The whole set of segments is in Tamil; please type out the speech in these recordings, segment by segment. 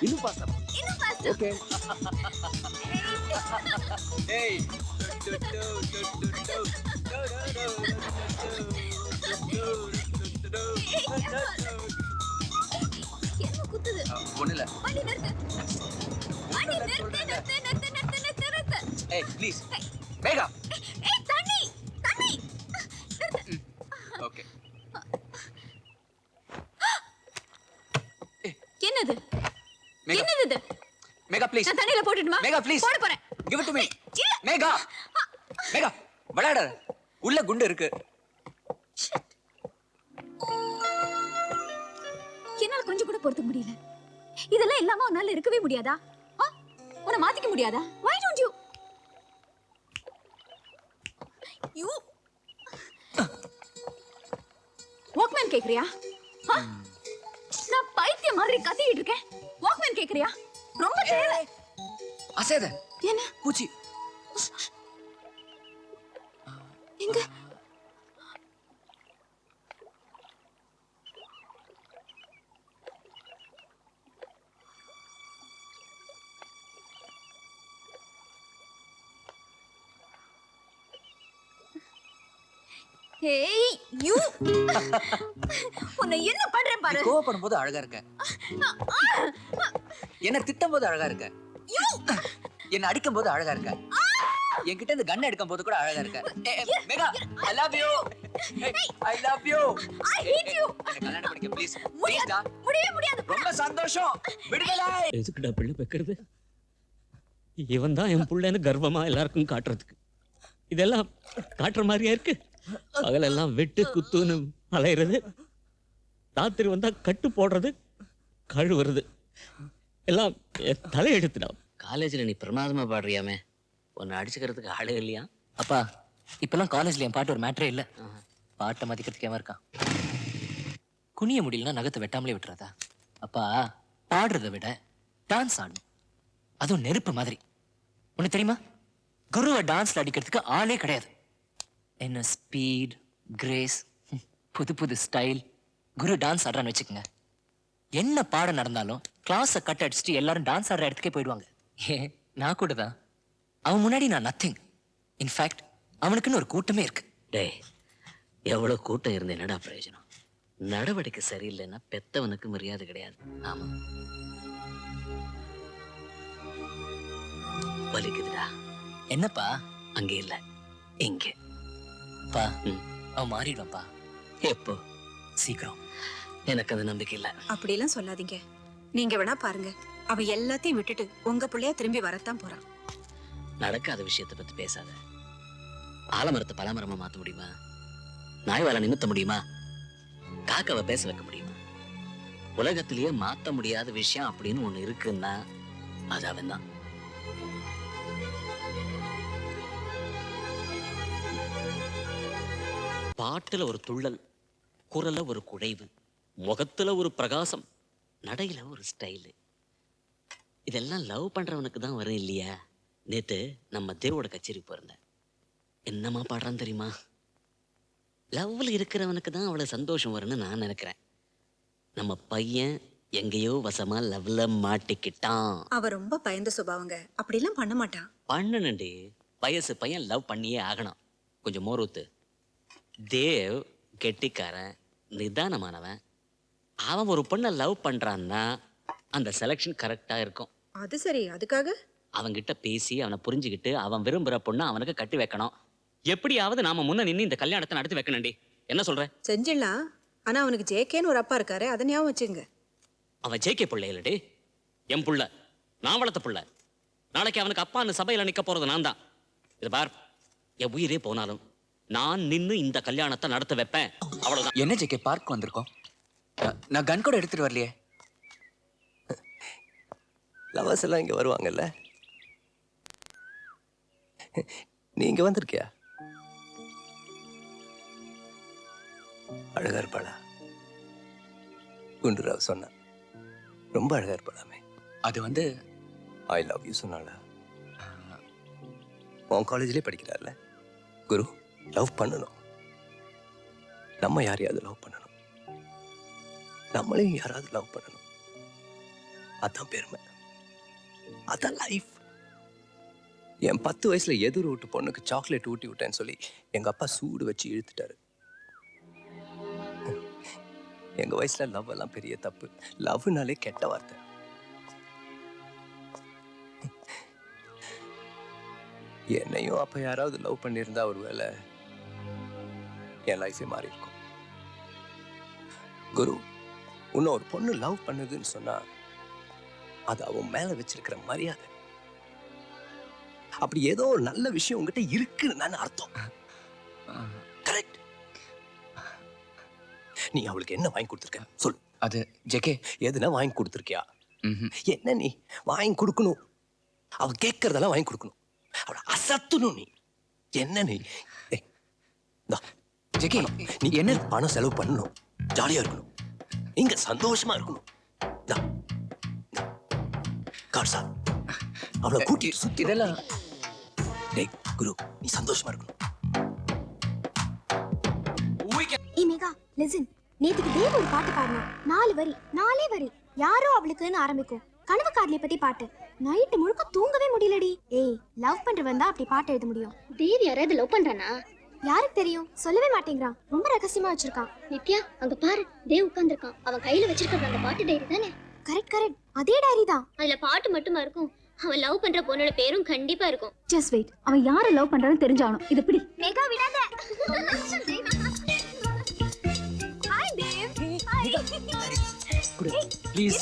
இன்னும் பாஸ்டா இன்னும் fast. ஓகே. ஏய். என்ன குத்துது? ஒண்ணு இல்ல வண்டி நிறுத்து. வண்டி நிறுத்து நிறுத்து நிறுத்து நிறுத்து நிறுத்து. நிறுத்து ஏய். ப்ளீஸ் மேகா. ப்ளீஸ் நான் தண்ணியில போட்டுட்டுமா? மேகா ப்ளீஸ் போட போறேன். Give it to me Megha Megha விளையாடாத உள்ள குண்டு இருக்கு. என்னால கொஞ்சம் கூட பொறுத்துக்க முடியல. இதெல்லாம் இல்லாம உன்னால இருக்கவே முடியாதா? உன்னை மாத்திக்க முடியாதா? Why don't you? You. Walkman கேக்குறியா? நான் பைத்தியம் மாதிரி கத்திக்கிட்டு இருக்கேன். வாக்மேன் கேக்குறியா? ரொம்ப தேவை அசேத என்ன? பூச்சி. எங்க? ஏய். யூ உன்னை என்ன பண்றேன் பாரு. கோவப்படும் போது அழகா இருக்க. என்ன திட்டும் போது அழகா இருக்க. யூ என்ன அடிக்கும் போது அழகா இருக்க. என்கிட்ட இந்த கன் எடுக்கும் போது கூட அழகா இருக்க. Megha I love you I love you I hate you. கல்யாணம் பண்ணிக்க ப்ளீஸ் ப்ளீஸ் முடியாது முடியவே முடியாது. ரொம்ப சந்தோஷம். விடுதலை. எதுக்குடா பிள்ளை பெக்கிறது இவன் தான் என் புள்ளைன்னு கர்வமா எல்லாருக்கும் காட்டுறதுக்கு. இதெல்லாம் காட்டுற மாதிரியா இருக்கு? பகலெல்லாம் வெட்டு குத்துன்னு அலையிறது. ராத்திரி வந்தா கட்டு போடுறது கழுவுறது. எல்லாம் தலையெடுத்துடா காலேஜில் நீ பிரமாதமா பாடுறியாமே. உன்னை அடிச்சுக்கிறதுக்கு ஆளே இல்லையா? அப்பா இப்பெல்லாம் காலேஜ்ல என் பாட்டு ஒரு மேட்டரே இல்ல. பாட்டை மதிக்கிறதுக்கு ஏன் இருக்கான்? குனிய முடியலன்னா நகத்தை வெட்டாமலே விட்டுறதா? அப்பா பாடுறதை விட டான்ஸ் ஆடணும். அதுவும் நெருப்பு மாதிரி. உனக்கு தெரியுமா? குருவை டான்ஸ்ல அடிக்கிறதுக்கு ஆளே கிடையாது. என்ன ஸ்பீட் கிரேஸ் புது புது ஸ்டைல் குரு டான்ஸ் ஆடுறான்னு வச்சுக்கோங்க. என்ன பாடம் நடந்தாலும் கிளாஸை கட் அடிச்சுட்டு எல்லாரும் டான்ஸ் ஆடுற இடத்துக்கே போயிடுவாங்க. ஏன் நான் கூட தான். அவன் முன்னாடி நான் நத்திங் இன்ஃபேக்ட் அவனுக்குன்னு ஒரு கூட்டமே இருக்கு. டேய் எவ்வளோ கூட்டம் இருந்து என்னடா பிரயோஜனம்? நடவடிக்கை சரியில்லைன்னா பெத்தவனுக்கு மரியாதை கிடையாது. ஆமா. வலிக்குதுடா. என்னப்பா? அங்கே இல்ல. இங்கே. பா ம். அவன் மாறிடுவான்ப்பா. எப்போ? சீக்கிரம். எனக்கு அந்த நம்பிக்கை இல்ல. அப்படியெல்லாம் சொல்லாதீங்க. நீங்க வேணா பாருங்க. அவ எல்லாத்தையும் விட்டுட்டு உங்க பிள்ளையா திரும்பி வரத்தான் போறான். நடக்காத விஷயத்தை பத்தி பேசாத. ஆலமரத்தை பலமரமா மாத்த முடியுமா? நாய் வாழை நிமித்த முடியுமா? காக்காவை பேச வைக்க முடியுமா? உலகத்திலேயே மாத்த முடியாத விஷயம் அப்படின்னு ஒண்ணு இருக்குன்னா அது அவன் தான் பாட்டுல ஒரு துள்ளல் குரல்ல ஒரு குழைவு முகத்துல ஒரு பிரகாசம் நடையில ஒரு ஸ்டைலு இதெல்லாம் லவ் பண்றவனுக்கு தான் வரும் இல்லையா? நேத்து நம்ம தேவோட கச்சேரி போயிருந்தேன். என்னம்மா பாடுறான்னு தெரியுமா? லவ்ல இருக்கிறவனுக்கு தான் அவ்வளவு சந்தோஷம் வரும்னு நான் நினைக்கிறேன். நம்ம பையன் எங்கேயோ வசமா லவ்ல மாட்டிக்கிட்டான். அவ ரொம்ப பயந்த சுபாவங்க. அப்படிலாம் பண்ண மாட்டான். பண்ணணுண்டி வயசு பையன் லவ் பண்ணியே ஆகணும். கொஞ்சம் மோர் ஊத்து. தேவ் கெட்டிக்காரன் நிதானமானவன். அவன் ஒரு பொண்ணை லவ் பண்றான்னா அந்த செலெக்ஷன் கரெக்டா இருக்கும். அது சரி அதுக்காக? அவன்கிட்ட பேசி அவனை புரிஞ்சுக்கிட்டு அவன் விரும்புற பொண்ணை அவனுக்கு கட்டி வைக்கணும். எப்படியாவது நாம முன்ன நின்று இந்த கல்யாணத்தை நடத்தி வைக்கணும்டி. என்ன சொல்ற? செஞ்சிடலாம் ஆனா அவனுக்கு ஜேகேன்னு ஒரு அப்பா இருக்காரு அதை ஞாபகம் வச்சுங்க. அவன் ஜேகே பிள்ளை இல்லடி. என் புள்ள. நான் வளர்த்த புள்ள. நாளைக்கு அவனுக்கு அப்பான்னு சபையில நிக்க போறது நான் தான் இது பார் என் உயிரே போனாலும். நான் நின்னு இந்த கல்யாணத்தை நடத்த வைப்பேன். அவ்வளவுதான். என்ன ஜெகே பார்க் வந்திருக்கோம். அஹ், நான் கன் கூட எடுத்துட்டு வரலையே. லவர்ஸ் எல்லாம் இங்க வருவாங்கல்ல? நீ இங்க வந்திருக்கியா? அழகா இருப்பாளா? குண்டுராவ் சொன்னா. ரொம்ப அழகா இருப்பாளாமே. அது வந்து ஐ லவ் யூ சொன்னாளா? உன் காலேஜ்லயே படிக்கிறாள்ல? குரு? லவ் பண்ணணும். நம்ம யாரையாவது லவ் பண்ணணும். நம்மளையும் யாராவது லவ் பண்ணணும். அதான் பெருமை. அதான் லைஃப் என் பத்து வயசுல எதிர் வீட்டு பொண்ணுக்கு சாக்லேட் ஊட்டி விட்டேன்னு சொல்லி எங்க அப்பா சூடு வச்சு இழுத்துட்டாரு. எங்க வயசுல லவ் எல்லாம் பெரிய தப்பு. லவ்னாலே கெட்ட வார்த்தை. என்னையும் அப்ப யாராவது லவ் பண்ணியிருந்தா ஒருவேளை என் லைஃபே மாறி இருக்கும். குரு உன்னை ஒரு பொண்ணு லவ் பண்ணுதுன்னு சொன்னா அது அவன் மேல வச்சிருக்கிற மரியாதை. அப்படி ஏதோ ஒரு நல்ல விஷயம் உங்ககிட்ட இருக்குன்னு அர்த்தம். கரெக்ட் நீ அவளுக்கு என்ன வாங்கி கொடுத்துருக்க? சொல்லு. அது ஜெகே. எதுனா வாங்கி கொடுத்துருக்கியா? என்ன நீ? வாங்கி கொடுக்கணும். அவ கேட்கறதெல்லாம் வாங்கி கொடுக்கணும். அவளை அசத்தணும் நீ. என்ன நீ? ஜெகே நீ என்ன பணம் செலவு பண்ணணும்? ஜாலியா இருக்கணும். நீங்க சந்தோஷமா இருக்கணும். கார் சார் அவளை கூட்டிட்டு சுத்தி இதெல்லாம் டேய் குரு நீ சந்தோஷமா இருக்கணும். ஏய் மேகா லிசன் நேத்துக்கு தேவ் ஒரு பாட்டு பாடினான். நாலு வரி நாலே வரி. யாரோ அவளுக்குன்னு ஆரம்பிக்கும். கனவு காதலிய பத்தி பாட்டு. நைட்டு முழுக்க தூங்கவே முடியலடி. ஏய் லவ் பண்றவன் தான் அப்படி பாட்டு எழுத முடியும். தேவ் யாராவது லவ் பண்றானா? யாருக்கு தெரியும்? சொல்லவே மாட்டேங்கிறான். ரொம்ப ரகசியமா வச்சிருக்கான். நித்யா அங்க பாரு. தேவ் உட்கார்ந்திருக்கான். அவன் கையில வச்சிருக்கிறது அந்த பாட்டு டைரி தானே? கரெக்ட் கரெக்ட் அதே டைரி தான். அதுல பாட்டு மட்டுமா இருக்கும்? அவன் லவ் பண்ற பொண்ணோட பேரும் கண்டிப்பா இருக்கும். ஜஸ்ட் வெயிட் அவன் யாரை லவ் பண்றான்னு தெரிஞ்சாகணும். இது பிடி. மேகா விடாத. Hi Dev please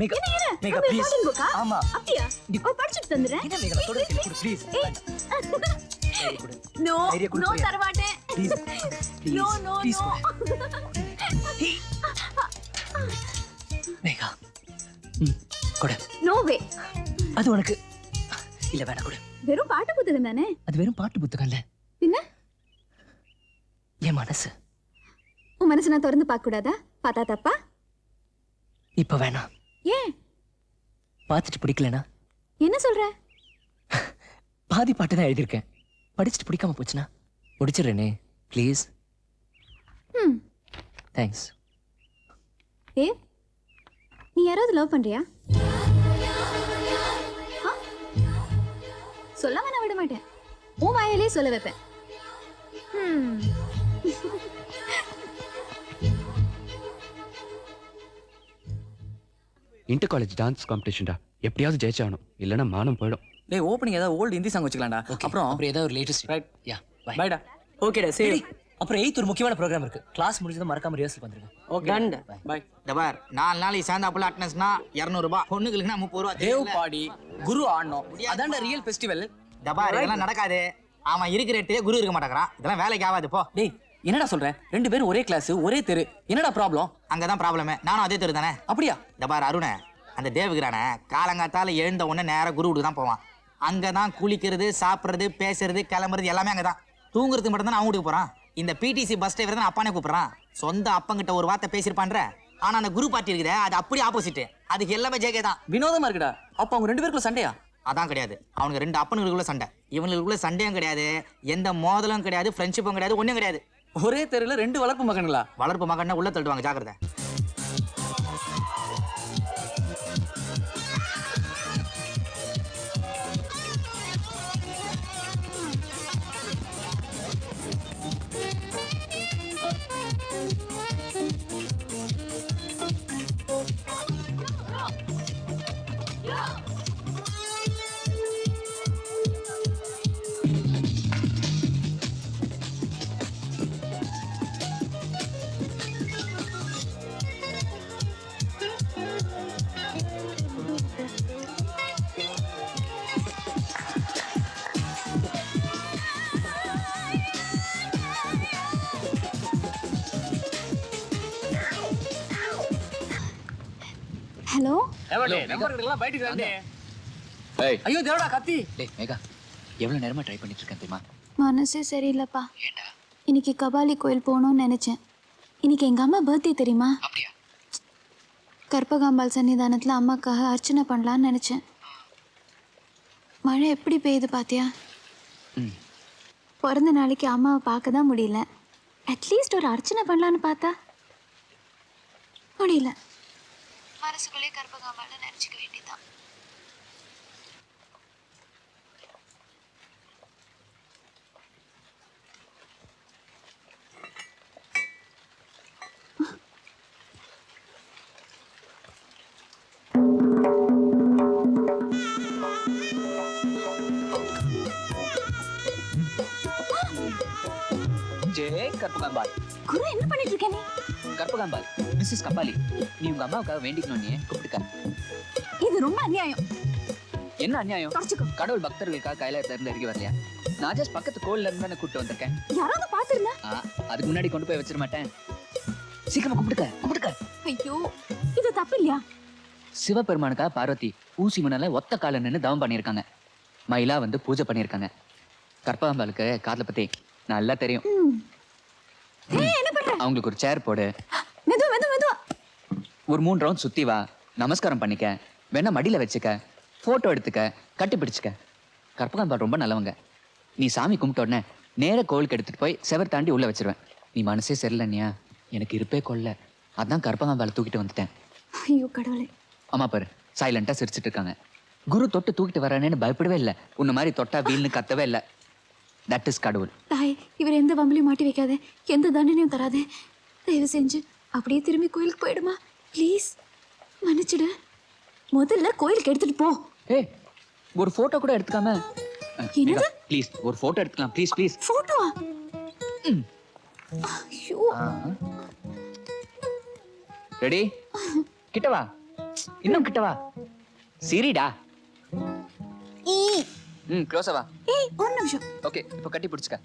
Megha Megha please? ஆமா. அப்படியா? ஓ படிச்சுட்டு தந்துடுறேன். என்ன மேகா தொட கொடு. Please no no Priya. தரமாட்டேன் please no no please no Megha ம் கொடு நோ வே அது உனக்கு இல்ல வேணாம் கொடு வெறும் பாட்டு புத்தகம் தானே அது வெறும் பாட்டு புத்தகம் இல்ல பின்ன என் மனசு உன் மனசு நான் திறந்து பார்க்க கூடாதா பார்த்தா தப்பா இப்ப வேணாம் ஏன் பார்த்துட்டு பிடிக்கலனா என்ன சொல்ற பாதி பாட்டு தான் எழுதியிருக்கேன் படிச்சுட்டு பிடிக்காம போச்சுன்னா? முடிச்சிடுறேனே ப்ளீஸ் ம். தேங்க்ஸ் ஏ நீ யாராவது லவ் பண்றியா? ஆ? சொல்லாம நான் விட மாட்டேன். உன் வாயிலே சொல்ல வைப்பேன். இன்டர் காலேஜ் டான்ஸ் காம்படிஷன்டா எப்படியாவது ஜெயிச்சாகணும். இல்லைன்னா மானம் போயிடும். டேய் ஓப்பனிங் ஏதாவது ஓல்டு ஹிந்தி சாங் வச்சுக்கலாம்டா. அப்புறம் அப்புறம் ஏதாவது ஒரு லேட்டஸ்ட் ரைட் யா பை பைடா ஓகேடா சரி. அப்புறம் எயித் ஒரு முக்கியமான ப்ரோக்ராம் இருக்கு. கிளாஸ் முடிஞ்சதும் மறக்காம ரிஹர்சல் வந்துருங்க ஓகே பை டபார் நாலு நாளைக்கு சேர்ந்தாப்புல அட்டனஸ்னா இரநூறுபா பொண்ணுங்களுக்குனா முப்பது ரூபா தேவ் பாடி குரு ஆடணும். அதான்டா ரியல் ஃபெஸ்டிவல் டபார் இதெல்லாம் நடக்காது. அவன் இருக்கிற இடத்துல குரு இருக்க மாட்டேங்கிறான். இதெல்லாம் வேலைக்கு ஆகாது போ. டேய் என்னடா சொல்ற? ரெண்டு பேரும் ஒரே கிளாஸ் ஒரே தெரு. என்னடா ப்ராப்ளம் அங்கதான் ப்ராப்ளமே நானும் அதே தெரு தானே அப்படியா டபார் அருண அந்த தேவுகிறானே காலங்காத்தால எழுந்த உடனே நேரா குரு தான் போவான். அங்கதான் குளிக்கிறது சாப்பிடுறது பேசுறது கிளம்புறது எல்லாமே அங்கதான். தூங்குறதுக்கு மட்டும் தான் அவன் வீட்டுக்கு போறான். இந்த பிடிசி பஸ் டிரைவர் தான் அப்பானே கூப்பிடுறான். சொந்த அப்பங்கிட்ட ஒரு வார்த்தை பேசியிருப்பான்ற. ஆனா அந்த குரு பார்ட்டி இருக்குதே அது அப்படியே ஆப்போசிட் அதுக்கு எல்லாமே ஜேகே தான். வினோதமா இருக்குடா. அப்ப அவங்க ரெண்டு பேருக்குள்ள சண்டையா? அதான் கிடையாது. அவனுக்கு ரெண்டு அப்பனுங்களுக்குள்ள சண்டை. இவங்களுக்குள்ள சண்டையும் கிடையாது. எந்த மோதலும் கிடையாது ஃப்ரெண்ட்ஷிப்பும் கிடையாது ஒன்றும் கிடையாது. ஒரே தெருல ரெண்டு வளர்ப்பு மகன்களா? வளர்ப்பு மகன்னா உள்ள தள்ளுவாங்க ஜாக்கிரதை. ஐயோ தேவடா கத்தி. டேய் மேகா எவ்வளவு நேரமா ட்ரை பண்ணிட்டு இருக்கேன் தெரியுமா? மனசே சரியில்லைப்பா. இன்னைக்கு கபாலி கோயில் போகணும்னு நினைச்சேன். இன்னைக்கு எங்க அம்மா பர்த்டே தெரியுமா? அப்படியா? கற்பகாம்பாள் சன்னிதானத்துல அம்மாக்காக அர்ச்சனை பண்ணலான்னு நினைச்சேன். மழை எப்படி பெய்யுது பாத்தியா? ம். பிறந்த நாளைக்கு அம்மாவை பார்க்க தான் முடியல அட்லீஸ்ட் ஒரு அர்ச்சனை பண்ணலான்னு பார்த்தா. முடியல. மனசுக்குள்ளே கர்ப்பகாமான்னு நினச்சிக்க வேண்டியதான் ஜெய் கற்பகாம்பாள் குரு என்ன பண்ணிட்டு இருக்க நீ கற்பகாம்பாள் மிஸ்ஸஸ் கபாலி நீ உங்க அம்மாவுக்காக வேண்டிக்கணும் நீ கூப்பிட்டுக்க. இது ரொம்ப அநியாயம். என்ன அநியாயம்? தொடச்சுக்கோ. கடவுள் பக்தர்களுக்காக கையில இருந்து இறங்கி வரலையா? நான் ஜஸ்ட் பக்கத்து கோயில்ல இருந்து தானே கூப்பிட்டு வந்திருக்கேன். யாராவது பாத்துருந்தா அதுக்கு முன்னாடி கொண்டு போய் வச்சிட மாட்டேன். சீக்கிரமா கூப்பிட்டுக்க கூப்பிட்டுக்க. ஐயோ இது தப்பு இல்லையா சிவபெருமானுக்கா பார்வதி ஊசி முன்னால ஒத்த கால நின்று தவம் பண்ணியிருக்காங்க. மயிலா வந்து பூஜை பண்ணியிருக்காங்க. கற்பகாம்பாளுக்கு காதல பத்தி நல்லா தெரியும். என்ன பண்ற? அவங்களுக்கு ஒரு சேர் போடு. மெதுவா மெதுவா மெதுவா. ஒரு மூணு ரவுண்ட் சுத்தி வா. நமஸ்காரம் பண்ணிக்க. வேணா மடியில வச்சுக்க. போட்டோ எடுத்துக்க. கட்டி பிடிச்சுக்க. கற்பகாம்பாள் ரொம்ப நல்லவங்க. நீ சாமி கும்பிட்ட உடனே நேர கோவிலுக்கு எடுத்துட்டு போய் செவர் தாண்டி உள்ள வச்சிருவேன். நீ மனசே சரியில்லைனியா எனக்கு இருப்பே கொல்ல. அதான் கற்பகாம்பாளை தூக்கிட்டு வந்துட்டேன். ஐயோ கடவுளே. அம்மா பாரு சைலண்டா சிரிச்சிட்டு இருக்காங்க. குரு தொட்டு தூக்கிட்டு வரானேன்னு பயப்படவே இல்லை. உன்ன மாதிரி தொட்டா வீல்னு கத்தவே இல்லை. தட் இஸ் கடவுள். தாய் இவர் எந்த வம்பலையும் மாட்டி வைக்காத. எந்த தண்டனையும் தராதே. தயவு செஞ்சு அப்படியே திரும்பி கோயிலுக்கு போயிடுமா. ப்ளீஸ் மன்னிச்சிடு. முதல்ல கோயிலுக்கு எடுத்துட்டு போ. ஏய் ஒரு போட்டோ கூட எடுத்துக்காம. என்னது? ப்ளீஸ் ஒரு போட்டோ எடுத்துக்கலாம். ப்ளீஸ் ப்ளீஸ் போட்டோவா ஐயோ. ரெடி கிட்ட வா. இன்னும் கிட்ட வா. சிரிடா. ஈ. ம் க்ளோஸா வா. ஏய் ஒரு நிமிஷம். ஓகே இப்போ கட்டி பிடிச்சுக்க.